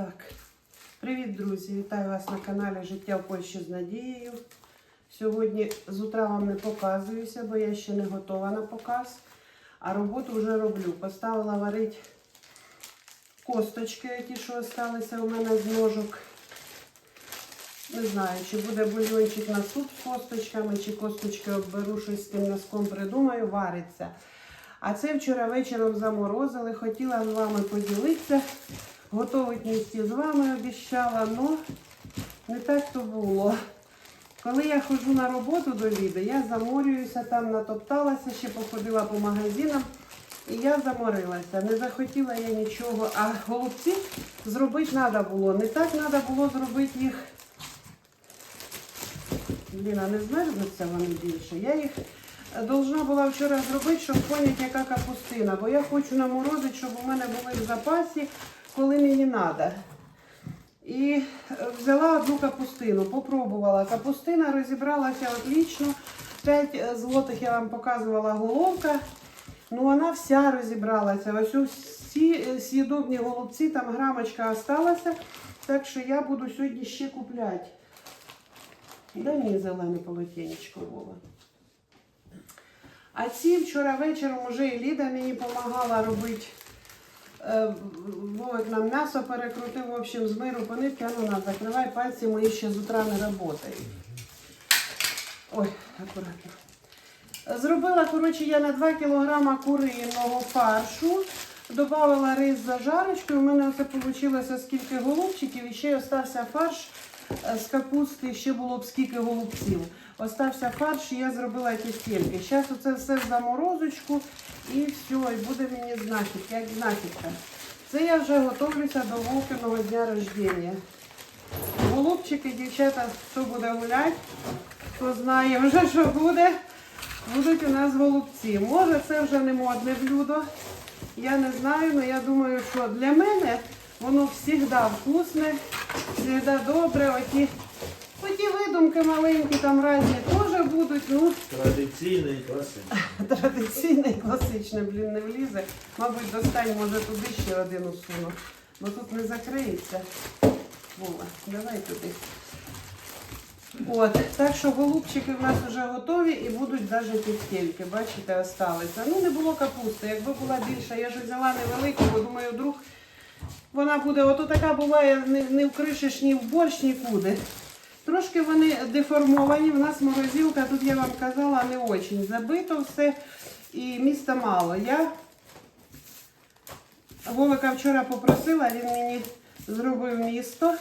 Так, привіт, друзі! Вітаю вас на каналі Життя в Польщі з Надією. Сьогодні з утра вам не показуюся, бо я ще не готова на показ, а роботу вже роблю. Поставила варити косточки, ті, що залишилися у мене з ножок. Не знаю, чи буде бульйончик на суп з косточками, чи косточки обберу, щось з тим носком придумаю, вариться. А це вчора вечором заморозили, хотіла з вами поділитися. Готовить місті з вами обіщала, але не так то було. Коли я ходжу на роботу до Ліди, я заморююся, там натопталася, ще походила по магазинам і я заморилася. Не захотіла я нічого. А голубці зробити треба було. Не так треба було зробити їх. Блін, не змерзнуться вони більше. Я їх должна була вчора зробити, щоб поняти, яка капустина. Бо я хочу наморозити, щоб у мене були в запасі, коли мені треба. І е, взяла одну капустину, попробувала. Капустина розібралася отлично. 5 злотих я вам показувала головка. Ну вона вся розібралася. Ось усі е, голубці, там грамочка осталася. Так що я буду сьогодні ще купляти. Дай мені зелене полотенечко Вова. А ці вчора вечором уже і Ліда мені допомагала робити. Е, Вовик нам м'ясо перекрутив, в общем, з миру по нитки, а закривай пальці, мої ще з утра не працюють. Ой, акуратно. Зробила, коротше, я на 2 кг куриного фаршу. додавала рис з зажарочкою. У мене це вийшло скільки голубчиків і ще й остався фарш з капусти, ще було б скільки голубців. Остався фарш, і я зробила тістельки. Зараз оце все в заморозочку і все, і буде мені знахідка, як знахідка. Це я вже готовлюся до Вовкиного дня рождення. Голубчики, дівчата, хто буде гуляти, хто знає вже, що буде, будуть у нас голубці. Може, це вже не модне блюдо. Я не знаю, але я думаю, що для мене воно завжди вкусне, завжди добре. Оті, оті видумки маленькі там різні теж будуть. Ну, Традиційний класичний. Традиційне і класичне, блін, не влізе. Мабуть, достань, може туди ще один усуну. Бо тут не закриється. Вова, давай туди. От, так що голубчики в нас вже готові і будуть навіть тістельки. Бачите, осталися. Ну, не було капусти. Якби була більша, я ж взяла невелику, бо думаю, вдруг вона буде, ото така буває, не, не вкришиш ні в борщ, нікуди. Трошки вони деформовані. В нас морозилка, тут я вам казала, не очень. Забито все і міста мало. Я Вовика вчора попросила, він мені зробив місто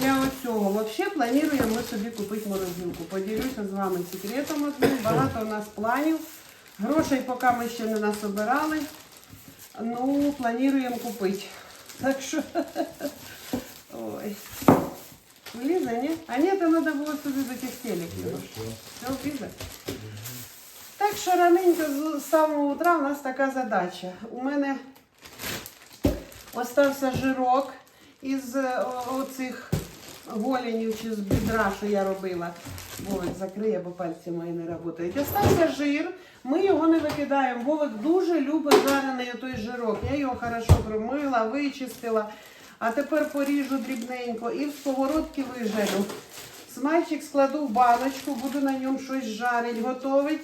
для оцього. Взагалі плануємо ми собі купити морозилку. Поділюся з вами секретом одним. Багато у нас планів. Грошей поки ми ще не насобирали. Ну, плануємо купити. Так що. Ой. Влізе, ні? А ні, то треба було сюди до тістелек. Все, влізе. Так що раненько з самого утра у нас така задача. У мене остався жирок із е, оцих голенів чи з бідра, що я робила. Вовик закриє, бо пальці мої не працюють. Остався жир, ми його не викидаємо. Вовик дуже любить жарений той жирок. Я його хорошо промила, вичистила. А тепер поріжу дрібненько і в сковородки вижарю. Смальчик складу в баночку, буду на ньому щось жарить, готовить.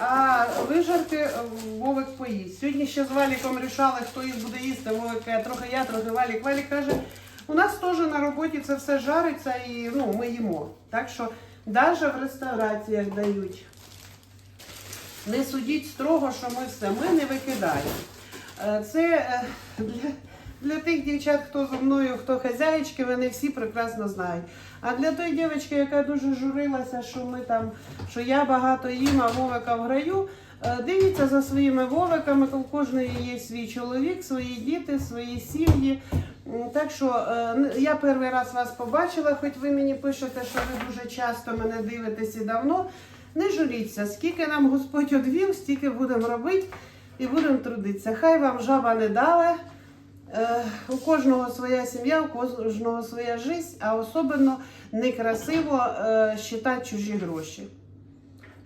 А вижарки е, Вовик поїсть. Сьогодні ще з Валіком рішали, хто їх буде їсти. Вовик каже, трохи я, трохи Валік. Валік каже, у нас теж на роботі це все жариться і ну, ми їмо. Так що навіть в реставраціях дають. Не судіть строго, що ми все, ми не викидаємо. Е, Це е, для, для тих дівчат, хто зі мною, хто хазяїчки, вони всі прекрасно знають. А для тої дівчинки, яка дуже журилася, що ми там, що я багато їм, а Вовика граю, дивіться за своїми Вовиками, у кожної є свій чоловік, свої діти, свої сім'ї. Так що е, я перший раз вас побачила, хоч ви мені пишете, що ви дуже часто мене дивитесь і давно. Не журіться, скільки нам Господь одвів, стільки будемо робити і будемо трудитися. Хай вам жаба не дала. Е, у кожного своя сім'я, у кожного своя життя, а особливо некрасиво е, считати чужі гроші.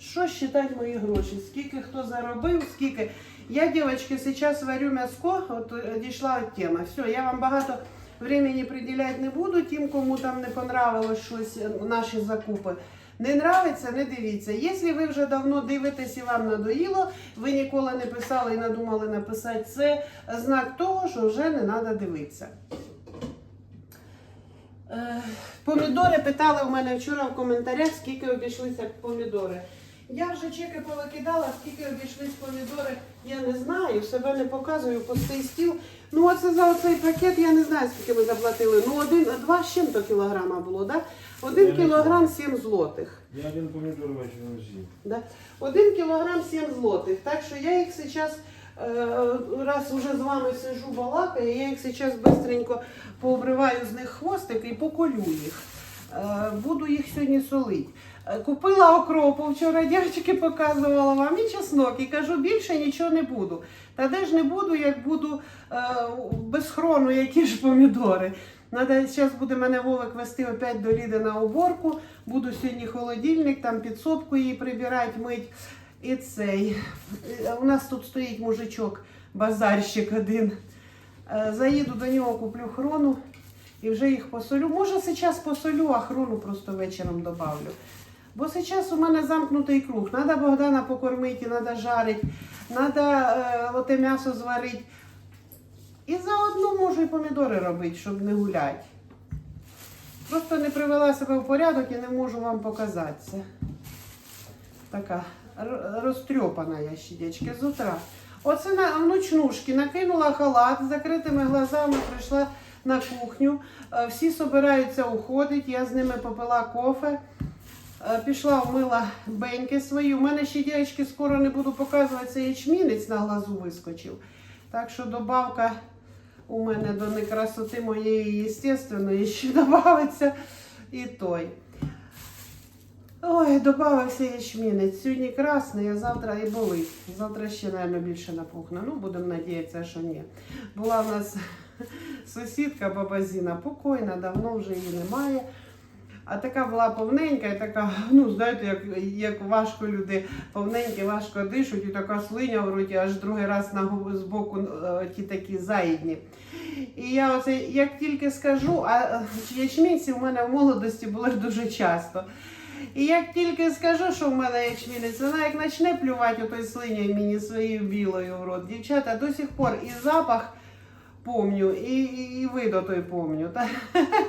Що вважати мої гроші? Скільки хто заробив, скільки. Я, дівчатки, зараз варю м'яско, от е, дійшла от тема. Все, я вам багато времени приділяти не буду, тим, кому там не понравилось щось, е, наші закупи. Не нравиться, не дивіться. Якщо ви вже давно дивитесь і вам надоїло, ви ніколи не писали і надумали написати, це знак того, що вже не треба дивитися. Е, Помідори питали у мене вчора в коментарях, скільки обійшлися помідори. Я вже чеки повикидала, скільки обійшлись помідори, я не знаю, себе не показую, пустий стіл. Ну, оце за оцей пакет я не знаю, скільки ми заплатили. Ну, один, два з чим-то кілограма було, да? Один Я кілограм 7 злотих. Я один помідор вечором з'їв. Да? Один кілограм 7 злотих. Так що я їх зараз, раз уже з вами сижу балакаю, я їх зараз быстренько пообриваю з них хвостики і поколю їх. Е, Буду їх сьогодні солити. Купила окропу, вчора дівчинки показувала вам і чеснок. І кажу, більше нічого не буду. Та де ж не буду, як буду е, без хрону, які ж помідори. Надо, зараз буде мене Вовик вести опять до Ліди на уборку. Буду сьогодні холодильник, там підсобку її прибирати, мить. І цей. Е, У нас тут стоїть мужичок, базарщик один. Е, Заїду до нього, куплю хрону і вже їх посолю. Може, зараз посолю, а хрону просто вечором добавлю. Бо зараз у мене замкнутий круг. Надо Богдана покормити, треба жарити, треба е, оте м'ясо зварити. І заодно можу і помідори робити, щоб не гуляти. Просто не привела себе в порядок і не можу вам показатися. Така розтрьопана я ще, дівчатки, з утра. Оце на в ночнушки накинула халат з закритими глазами, прийшла на кухню. Е, Всі собираються уходити, я з ними попила кофе. Е, Пішла вмила беньки свої. У мене ще дівчатки скоро не буду показувати, це ячмінець на глазу вискочив. Так що добавка у мене до некрасоти моєї естественної ще додається і той. Ой, додався ячмінець. Сьогодні красний, а завтра і болить. Завтра ще, мабуть, більше напухне. Ну, будемо надіятися, що ні. Була в нас сусідка баба Зіна покойна, давно вже її немає. А така була повненька і така, ну знаєте, як, як важко люди повненькі, важко дишуть, і така слиня в роті, аж другий раз на губ- збоку е, ті такі заїдні. І я оце як тільки скажу, а е, ячмінці в мене в молодості були дуже часто. І як тільки скажу, що в мене ячмінець, вона як почне плювати отой слиною мені своєю білою в рот. Дівчата до сих пор і запах помню, і, і, і вид отой помню. Та,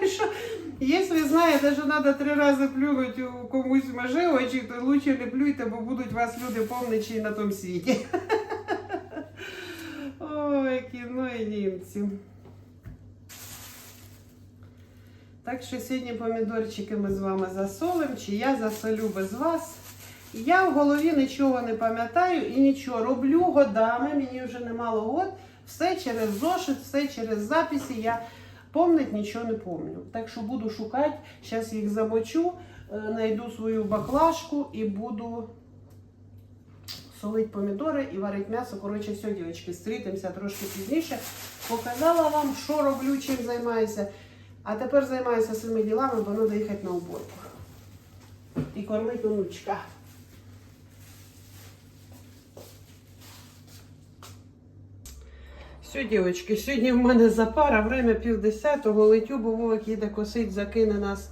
що, якщо знаєте, що треба три рази плюнути у комусь в очі, то лучше не плюйте, бо будуть вас люди помничі на тому світі. Ой, кіно і німці. Так що сьогодні помідорчики ми з вами засолимо, чи я засолю без вас. Я в голові нічого не пам'ятаю і нічого роблю годами, мені вже немало год. Все через зошит, все через записи. Я помнить нічого не помню. Так що буду шукати, зараз їх замочу, знайду свою баклажку і буду солити помідори і варити м'ясо. Коротше, все, дівчатки, зустрітимося трошки пізніше. Показала вам, що роблю, чим займаюся. А тепер займаюся своїми ділами, бо треба їхати на уборку. І кормити онучка. Все, дівчатки, сьогодні в мене запара, время півдесятого, летю, бо Вовик їде косить, закине нас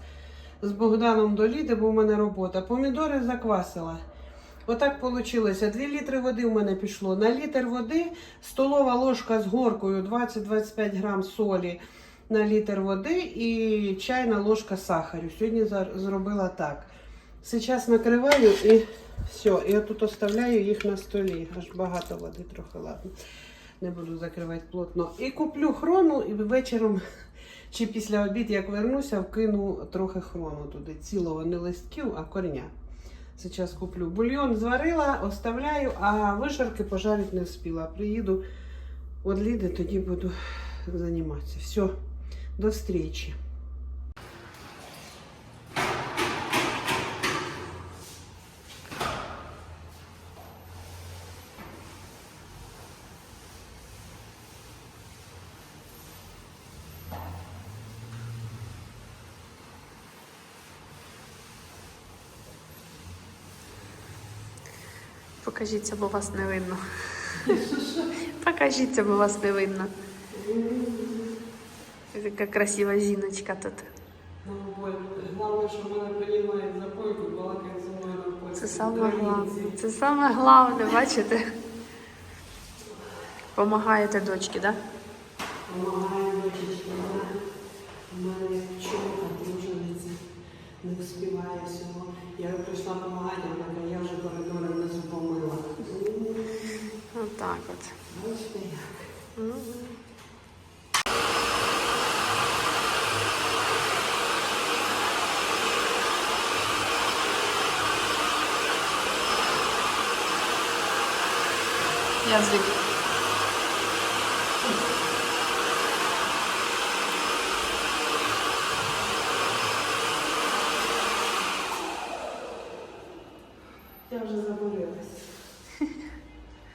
з Богданом до Ліди, бо в мене робота. Помідори заквасила. Отак вийшло. 2 літри води в мене пішло. На літр води столова ложка з горкою 20-25 грам солі на літр води і чайна ложка сахарю. Сьогодні зробила так. Зараз накриваю і все. І отут оставляю їх на столі. Аж багато води трохи, ладно. Не буду закривати плотно. І куплю хрону і вечором чи після обід, як вернуся, вкину трохи хрону туди. Цілого не листків, а корня. Зараз куплю. Бульйон зварила, оставляю, а вишарки пожарити не встигла. Приїду від тоді буду займатися. Все, до зустрічі. Покажіться, бо вас не видно. Покажіться, бо вас не видно. Яка красива жіночка тут. Ну, Головне, що мене приймають за пойку, балакають зі мною на пойку. Це саме головне. Це саме головне, бачите? Помагаєте дочці, так? Помагає дочечка, вона в мене як пчолка, тружениця, не вспіває всього. Я прийшла допомагати, вона каже, я вже коридори внизу помила. Отак от. Бачите як? Язик. Я вже заболілась.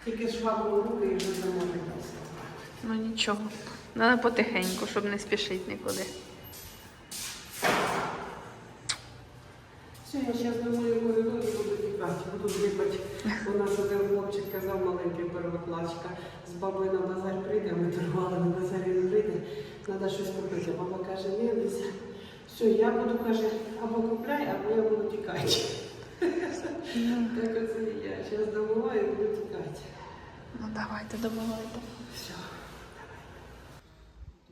Тільки швабру в руки і вже замовилася. Ну нічого. Треба потихеньку, щоб не спішити нікуди. Все, я зараз думаю, в коридорі буду тікати, буду дріпати. У нас один хлопчик казав, маленький первокласчика, з бабою на базар прийде, ми торгували на базарі не прийде, треба щось купити. Баба каже, ні, Лися, все, я буду, каже, або купляй, або я буду тікати. Так оце я. Зараз домиваю і буду тікати. Ну давайте, домовайте. Все.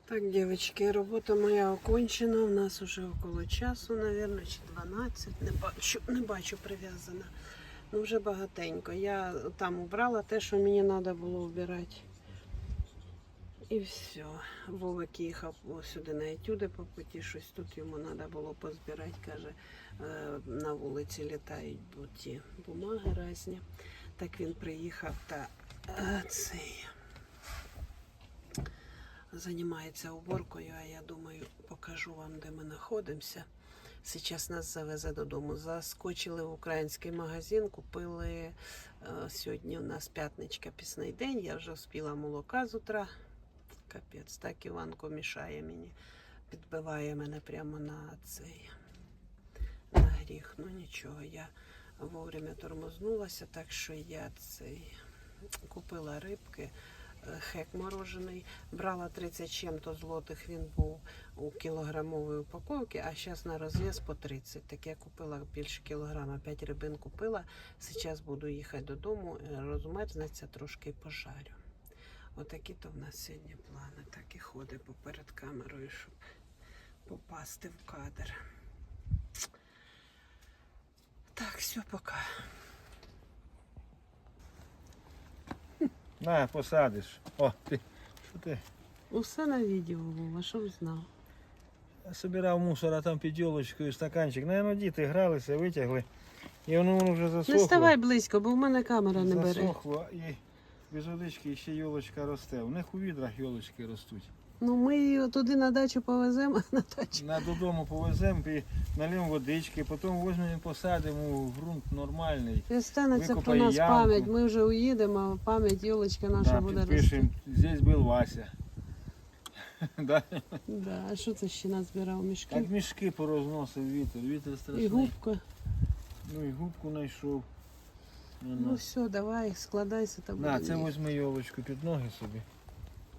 Так, девочки, робота моя окончена. У нас уже около часу, наверное, чи 12. Не бачу, не бачу прив'язана. Ну, вже багатенько. Я там убрала те, що мені треба було вбирати. І все. Вовик їхав сюди на етюди по путі, щось тут йому треба було позбирати. Каже, е, на вулиці літають бо ті бумаги різні. Так він приїхав та е, цей займається уборкою, а я думаю, покажу вам, де ми знаходимося. Зараз нас завезе додому. Заскочили в український магазин, купили е, сьогодні у нас п'ятничка пісний день. Я вже вспіла молока з утра. Капець, так Іванко мішає мені, підбиває мене прямо на цей на гріх. Ну нічого, я вовремя тормознулася, так що я цей купила рибки хек морожений. Брала 30 чим-то злотих, він був у кілограмовій упаковці, а зараз на розв'яз по 30. Так я купила більше кілограма, 5 рибин купила. Зараз буду їхати додому, е, розмерзнеться, трошки пожарю. Отакі то в нас сьогодні плани. Так і ходить поперед камерою, щоб попасти в кадр. Так, все, пока. На, посадиш. О, ти. Що ти? Усе на відео, було, щоб знав. Я собирав мусора там під йолочкою стаканчик. Наверно, діти гралися, витягли. І воно, воно вже Не ставай близько, бо в мене камера не бере. Засохло і без водички ще йолочка росте. У них у відрах йолочки ростуть. Ну ми її туди на дачу повеземо, а на дачу. На додому повеземо налємо водички, потім візьмемо посадимо в ґрунт нормальний. І станеться про нас ямку. пам'ять. Ми вже уїдемо, а пам'ять Йолочка наша Да, буде рости. підпишемо, здесь був Вася. Да? Да. А що це ще назбирав мішки? Так мішки порозносив вітер, вітер страшний. І губка. Ну і губку знайшов. Ну, Ну все, давай, складайся та На, це візьми йолочку під ноги собі.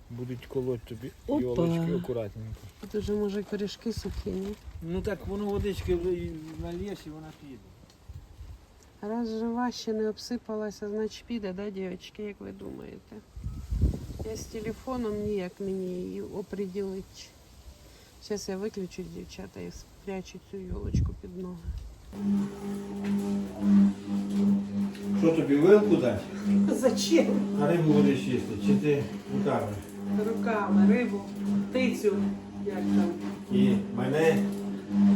Будуть колоть тобі Опа. йолочки акуратненько. Тут вже може корішки сухі, ні? Ну так воно водички нальєш і вона піде. Раз жива ще не обсипалася, значить піде, да, дівчатки, як ви думаєте? Я з телефоном ніяк мені її оприділити. Зараз я виключу дівчата і спрячу цю йолочку під ноги. Що тобі вилку дати? Зачем? А рибу будеш їсти? Чи ти руками? Руками, рибу, птицю, як там І мене,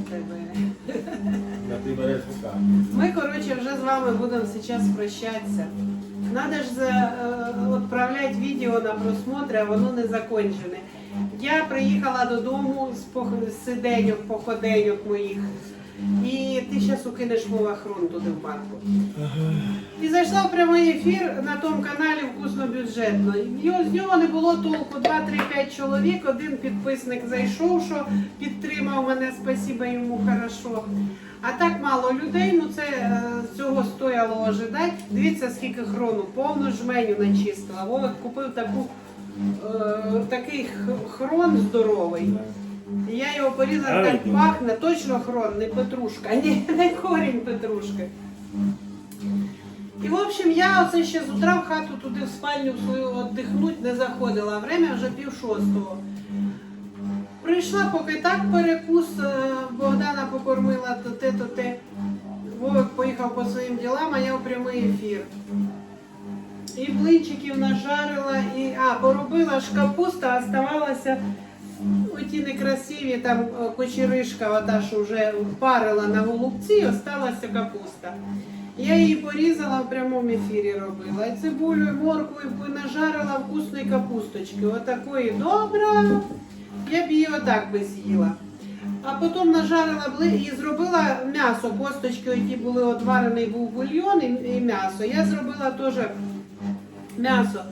тебе. береш руками. Ми, коротше, вже з вами будемо зараз прощатися. Надо ж е, відправляти відео на просмотр, а воно не закончене. Я приїхала додому з, пох- з сиденьок, походеньок моїх. І ти зараз укинеш мова хрон туди в банку. І зайшла в прямий ефір на тому каналі Вкусно бюджетно. З нього не було толку 2-3-5 чоловік. Один підписник зайшов, що підтримав мене, спасіба йому хорошо. А так мало людей. Ну це е, з цього стояло ожидати. Дивіться, скільки хрону, повну жменю начистила. Вовик купив таку, е, такий хрон здоровий. Я його порізала, так пахне, точно хрон, не петрушка, ні, не корінь петрушки. І в общем, я оце ще з утра в хату туди в спальню свою віддихнуть не заходила. Время вже пів шостого. Прийшла, поки так перекус, е, Богдана покормила то те, то те. Вовик поїхав по своїм ділам, а я в прямий ефір. І блинчиків нажарила, і а, поробила ж капуста, оставалася оті некрасиві, там е, кочеришка, ота, що вже впарила на голубці, осталася капуста. Я її порізала в прямому ефірі робила. І цибулю, і моркву, і нажарила вкусної капусточки. Отакої добра. Я б її отак би з'їла. А потім нажарила і зробила м'ясо. Косточки, які були отварений був бульйон і м'ясо. Я зробила теж м'ясо.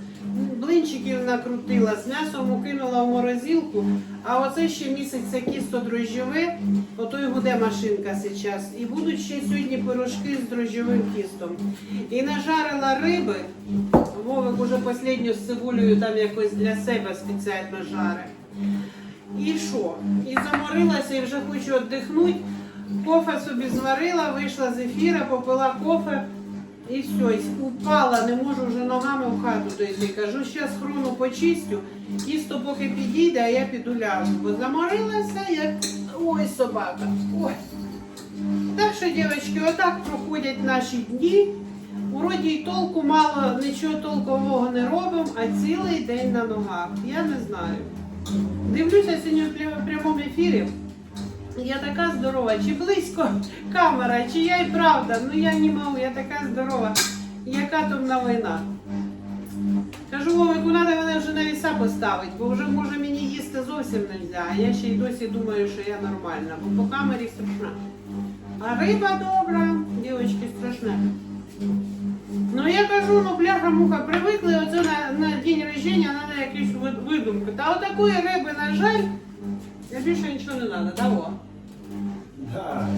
Блинчиків накрутила, з м'ясом укинула в морозилку, а оце ще місяця кісто дрожжове, ото й гуде машинка зараз. І будуть ще сьогодні пирожки з дрожжовим тістом. І нажарила риби, Вовик уже останню з цибулею там якось для себе спеціально жаре. І що? І заморилася, і вже хочу віддихнути. Кофе собі зварила, вийшла з ефіра, попила кофе. І все, і упала, не можу вже ногами в хату дойти. Кажу, зараз хрону почистю, тісто поки підійде, а я піду ляжу. Бо заморилася, як ой, собака. Ой. Так що, дівчатки, отак проходять наші дні. Вроді й толку мало, нічого толкового не робимо, а цілий день на ногах. Я не знаю. Дивлюся сьогодні в прямому ефірі. Я така здорова, чи близько камера, чи я і правда. Ну я не можу, я така здорова. Яка там на війна? Кажу, Вовику, треба мене вже на віса поставити, бо вже може мені їсти зовсім не можна. А я ще й досі думаю, що я нормальна, бо по камері страшна. А риба добра, дівчатки, страшна. Ну я кажу, ну бляха муха, привикли оце на, на день рождения, треба якісь вид- видумки. Та отакої риби, на жаль, я більше нічого не треба, того.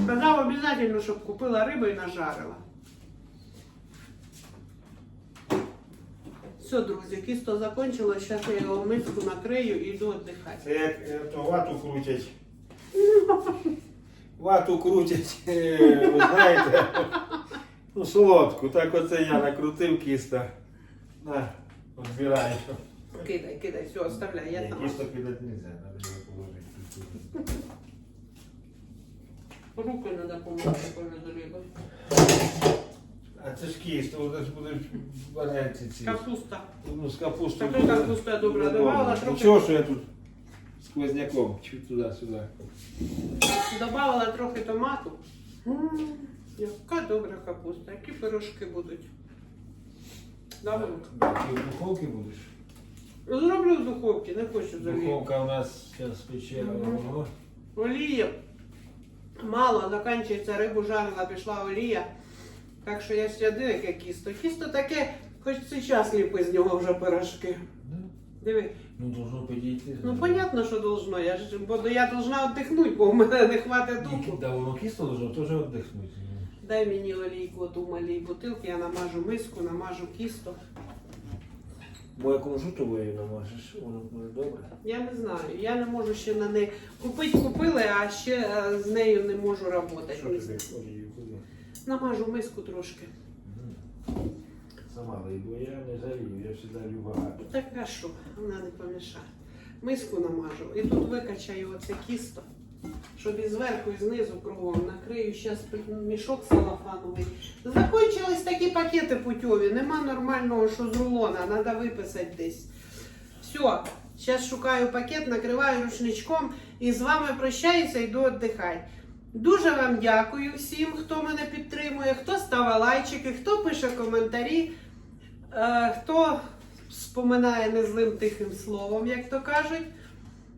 Сказав обов'язково, щоб купила рибу і нажарила. Все, друзі, кісто закончилось, зараз я його в миску накрию і йду віддихати. Це як е, то вату крутять. Вату крутять, е, ви знаєте. Ну, солодку. Так оце я накрутив кіста. На, збираєш. Кидай, кидай, все, оставляй, я там. Кісто кидати не можна, треба положити. Руки треба помити перед рибою. А це ж кість, воно ж буде варіанті ці. Капуста. Ну, з капустою. Таку капусту я добре давала, трохи- Нічого, що я тут сквозняком, чуть туди-сюди. Добавила трохи томату. М, Яка добра капуста, які пирожки будуть. Добре. Ти в духовці будеш? Зроблю в духовці, не хочу залізти. Духовка у нас зараз пече. Мгм. ого. Мало, закінчується рибу жарила, пішла олія. Так що я сяду, яке кісто. Кісто таке, хоч зараз ліпи з нього вже пирожки. Диви. Ну, должно підійти. Ну, понятно, що должно. Я ж бо я должна віддихнути, бо в мене не хватить духу. Да, воно кисло должно теж віддихнути. Дай мені олійку оту в малій бутилці, я намажу миску, намажу кісто. Бо яку жутовою намажеш, воно буде добре. Я не знаю, я не можу ще на неї. Купити купили, а ще е, з нею не можу працювати. Що тобі олію куди? Намажу миску трошки. Сама бо я не жалію, я завжди лю багато. Так а що, вона не помішає. Миску намажу. І тут викачаю оце кісто, щоб і зверху, і знизу кругом накрию зараз мішок салафановий. Закончились такі пакети путьові, нема нормального, що з рулона, треба виписати десь. Все, зараз шукаю пакет, накриваю рушничком і з вами прощаюся, йду віддихати. Дуже вам дякую всім, хто мене підтримує, хто ставить лайчики, хто пише коментарі, е, хто споминає незлим тихим словом, як то кажуть.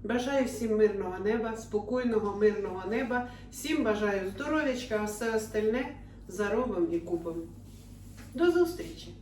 Бажаю всім мирного неба, спокійного, мирного неба. Всім бажаю здоров'ячка, а все остальне заробимо і купом. До зустрічі!